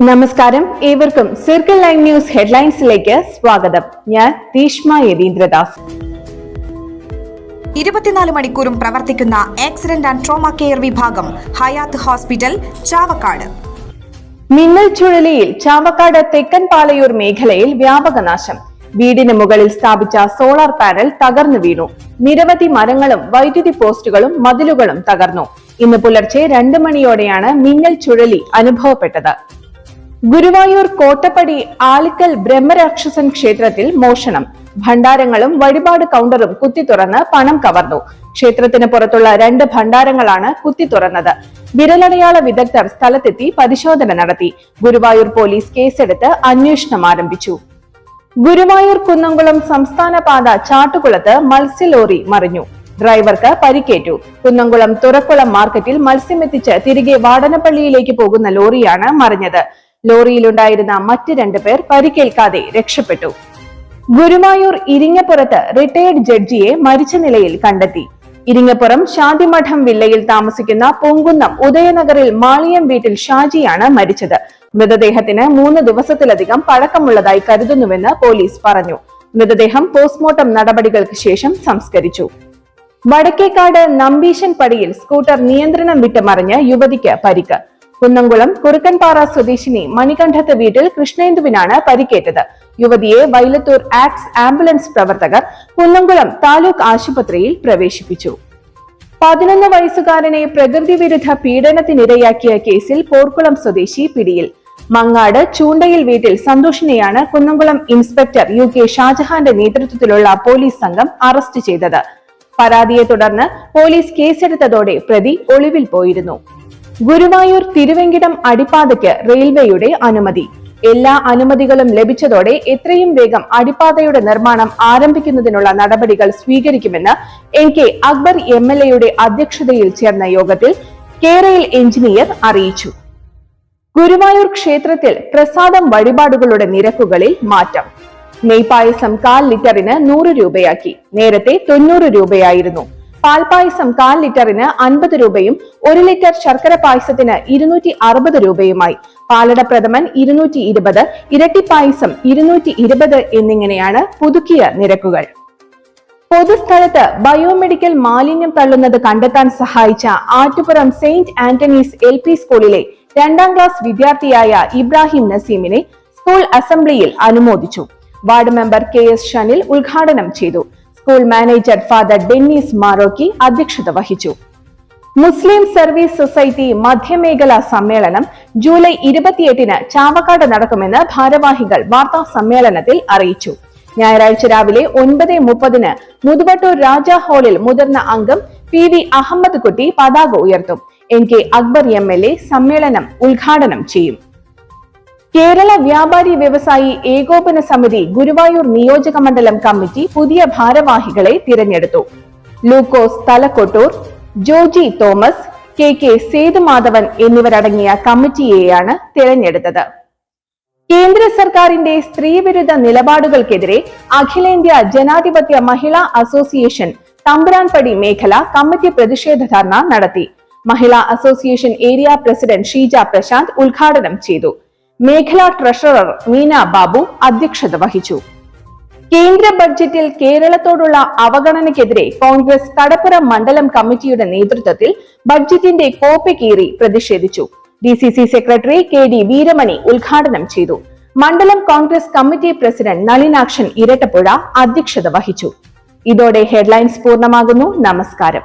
നമസ്കാരം. ഏവർക്കും circle line news ഹെഡ്ലൈൻസിലേക്ക് സ്വാഗതം. ഞാൻ തീഷ്മ യതീന്ദ്രദാസ്. ഇരുപത്തിനാല് മണിക്കൂറും പ്രവർത്തിക്കുന്ന ആക്സിഡന്റ് ആൻഡ് ട്രോമ കെയർ വിഭാഗം ഹയാത്ത് ഹോസ്പിറ്റൽ ചാവക്കാട്. മിന്നൽ ചുഴലിയിൽ ചാവക്കാട് തെക്കൻ പാലയൂർ മേഖലയിൽ വ്യാപക നാശം. വീടിന് മുകളിൽ സ്ഥാപിച്ച സോളാർ പാനൽ തകർന്നു വീണു. നിരവധി മരങ്ങളും വൈദ്യുതി പോസ്റ്റുകളും മതിലുകളും തകർന്നു. ഇന്ന് പുലർച്ചെ രണ്ടു മണിയോടെയാണ് മിന്നൽ ചുഴലി അനുഭവപ്പെട്ടത്. ഗുരുവായൂർ കോട്ടപ്പടി ആലിക്കൽ ബ്രഹ്മരാക്ഷസൻ ക്ഷേത്രത്തിൽ മോഷണം. ഭണ്ഡാരങ്ങളും വഴിപാട് കൗണ്ടറും കുത്തി തുറന്ന് പണം കവർന്നു. ക്ഷേത്രത്തിന് പുറത്തുള്ള രണ്ട് ഭണ്ഡാരങ്ങളാണ് കുത്തി തുറന്നത്. വിരലടയാള വിദഗ്ധർ സ്ഥലത്തെത്തി പരിശോധന നടത്തി. ഗുരുവായൂർ പോലീസ് കേസെടുത്ത് അന്വേഷണം ആരംഭിച്ചു. ഗുരുവായൂർ കുന്നംകുളം സംസ്ഥാന പാത ചാട്ടുകുളത്ത് മത്സ്യലോറി മറിഞ്ഞു. ഡ്രൈവർക്ക് പരിക്കേറ്റു. കുന്നംകുളം തുറക്കുളം മാർക്കറ്റിൽ മത്സ്യമെത്തിച്ച് തിരികെ വാടനപ്പള്ളിയിലേക്ക് പോകുന്ന ലോറിയാണ് മറിഞ്ഞത്. ലോറിയിലുണ്ടായിരുന്ന മറ്റ് രണ്ടുപേർ പരിക്കേൽക്കാതെ രക്ഷപ്പെട്ടു. ഗുരുമായൂർ ഇരിങ്ങപ്പുറത്ത് റിട്ടയർഡ് ജഡ്ജിയെ മരിച്ച നിലയിൽ കണ്ടെത്തി. ഇരിങ്ങപ്പുറം ശാന്തിമഠം വില്ലയിൽ താമസിക്കുന്ന പൊങ്കുന്നം ഉദയനഗറിൽ മാളിയം വീട്ടിൽ ഷാജിയാണ് മരിച്ചത്. മൃതദേഹത്തിന് മൂന്ന് ദിവസത്തിലധികം പഴക്കമുള്ളതായി കരുതുന്നുവെന്ന് പോലീസ് പറഞ്ഞു. മൃതദേഹം പോസ്റ്റ്മോർട്ടം നടപടികൾക്ക് ശേഷം സംസ്കരിച്ചു. വടക്കേക്കാട് നമ്പീശൻ പടിയിൽ സ്കൂട്ടർ നിയന്ത്രണം വിട്ട് മറിഞ്ഞ് യുവതിക്ക് പരിക്ക്. കുന്നംകുളം കുറുക്കൻപാറ സ്വദേശിനി മണികണ്ഠത്ത് വീട്ടിൽ കൃഷ്ണേന്ദുവിനാണ് പരിക്കേറ്റത്. യുവതിയെ വൈലത്തൂർ ആക്സ് ആംബുലൻസ് പ്രവർത്തകർ കുന്നംകുളം താലൂക്ക് ആശുപത്രിയിൽ പ്രവേശിപ്പിച്ചു. പതിനൊന്ന് വയസ്സുകാരനെ പ്രകൃതി വിരുദ്ധ പീഡനത്തിനിരയാക്കിയ കേസിൽ പോർക്കുളം സ്വദേശി പിടിയിൽ. മങ്ങാട് ചൂണ്ടയിൽ വീട്ടിൽ സന്തോഷിനെയാണ് കുന്നംകുളം ഇൻസ്പെക്ടർ യു കെ ഷാജഹാന്റെ നേതൃത്വത്തിലുള്ള പോലീസ് സംഘം അറസ്റ്റ് ചെയ്തത്. പരാതിയെ തുടർന്ന് പോലീസ് കേസെടുത്തതോടെ പ്രതി ഒളിവിൽ പോയിരുന്നു. ഗുരുവായൂർ തിരുവെങ്കിടം അടിപ്പാതയ്ക്ക് റെയിൽവേയുടെ അനുമതി. എല്ലാ അനുമതികളും ലഭിച്ചതോടെ എത്രയും വേഗം അടിപ്പാതയുടെ നിർമ്മാണം ആരംഭിക്കുന്നതിനുള്ള നടപടികൾ സ്വീകരിക്കുമെന്ന് N K Akbar M L എയുടെ അധ്യക്ഷതയിൽ ചേർന്ന യോഗത്തിൽ കേരയിൽ എഞ്ചിനീയർ അറിയിച്ചു. ഗുരുവായൂർ ക്ഷേത്രത്തിൽ പ്രസാദം വഴിപാടുകളുടെ നിരക്കുകളിൽ മാറ്റം. നെയ്പായസം കാൽ ലിറ്ററിന് നൂറ് രൂപയാക്കി. നേരത്തെ തൊണ്ണൂറ് രൂപയായിരുന്നു. പാൽപായസം കാൽ ലിറ്ററിന് അൻപത് രൂപയും ഒരു ലിറ്റർ ശർക്കര പായസത്തിന് ഇരുന്നൂറ്റി അറുപത് രൂപയുമായി. പാലട പ്രഥമൻ ഇരുന്നൂറ്റി ഇരുപത് ഇരട്ടി പായസം ഇരുന്നൂറ്റി ഇരുപത് എന്നിങ്ങനെയാണ് പുതുക്കിയ നിരക്കുകൾ. പൊതുസ്ഥലത്ത് ബയോമെഡിക്കൽ മാലിന്യം തള്ളുന്നത് കണ്ടെത്താൻ സഹായിച്ച Attupuram saint Antony's L P സ്കൂളിലെ രണ്ടാം ക്ലാസ് വിദ്യാർത്ഥിയായ ഇബ്രാഹിം നസീമിനെ സ്കൂൾ അസംബ്ലിയിൽ അനുമോദിച്ചു. Ward member K S Shanil ഉദ്ഘാടനം ചെയ്തു. School manager father Dennis Marokky അധ്യക്ഷത വഹിച്ചു. മുസ്ലിം സർവീസ് സൊസൈറ്റി മധ്യമേഖലാ സമ്മേളനം ജൂലൈ ഇരുപത്തിയെട്ടിന് ചാവക്കാട് നടക്കുമെന്ന് ഭാരവാഹികൾ വാർത്താ സമ്മേളനത്തിൽ അറിയിച്ചു. ഞായറാഴ്ച രാവിലെ ഒൻപത് മുപ്പതിന് മുതുവട്ടൂർ രാജാ ഹാളിൽ മുതിർന്ന അംഗം പി വി അഹമ്മദ് കുട്ടി പതാക ഉയർത്തും. N K Akbar M L A സമ്മേളനം ഉദ്ഘാടനം ചെയ്യും. കേരള വ്യാപാരി വ്യവസായി ഏകോപന സമിതി ഗുരുവായൂർ നിയോജക മണ്ഡലം കമ്മിറ്റി പുതിയ ഭാരവാഹികളെ തിരഞ്ഞെടുത്തു. ലൂക്കോസ് തലക്കൊട്ടൂർ ജോജി തോമസ് കെ കെ സേതുമാധവൻ എന്നിവരടങ്ങിയ കമ്മിറ്റിയെയാണ് തിരഞ്ഞെടുത്തത്. കേന്ദ്ര സർക്കാരിന്റെ സ്ത്രീവിരുദ്ധ നിലപാടുകൾക്കെതിരെ അഖിലേന്ത്യാ ജനാധിപത്യ മഹിളാ അസോസിയേഷൻ തമ്പുരാൻപടി മേഖല കമ്മിറ്റി പ്രതിഷേധ ധർണ നടത്തി. Mahila association area president Sheeja Prashanth ഉദ്ഘാടനം ചെയ്തു. മേഖലാ ട്രഷറർ മീന ബാബു അധ്യക്ഷത വഹിച്ചു. കേന്ദ്ര ബഡ്ജറ്റിൽ കേരളത്തോടുള്ള അവഗണനയ്ക്കെതിരെ കോൺഗ്രസ് കടപ്പുറം മണ്ഡലം കമ്മിറ്റിയുടെ നേതൃത്വത്തിൽ ബഡ്ജറ്റിന്റെ കോപ്പി കീറി പ്രതിഷേധിച്ചു. D C C secretary K D Veeramani ഉദ്ഘാടനം ചെയ്തു. മണ്ഡലം കോൺഗ്രസ് കമ്മിറ്റി പ്രസിഡന്റ് നളിനാക്ഷൻ ഇരട്ടപ്പുഴ അധ്യക്ഷത വഹിച്ചു. ഇതോടെ ഹെഡ്ലൈൻസ് പൂർണമാകുന്നു. നമസ്കാരം.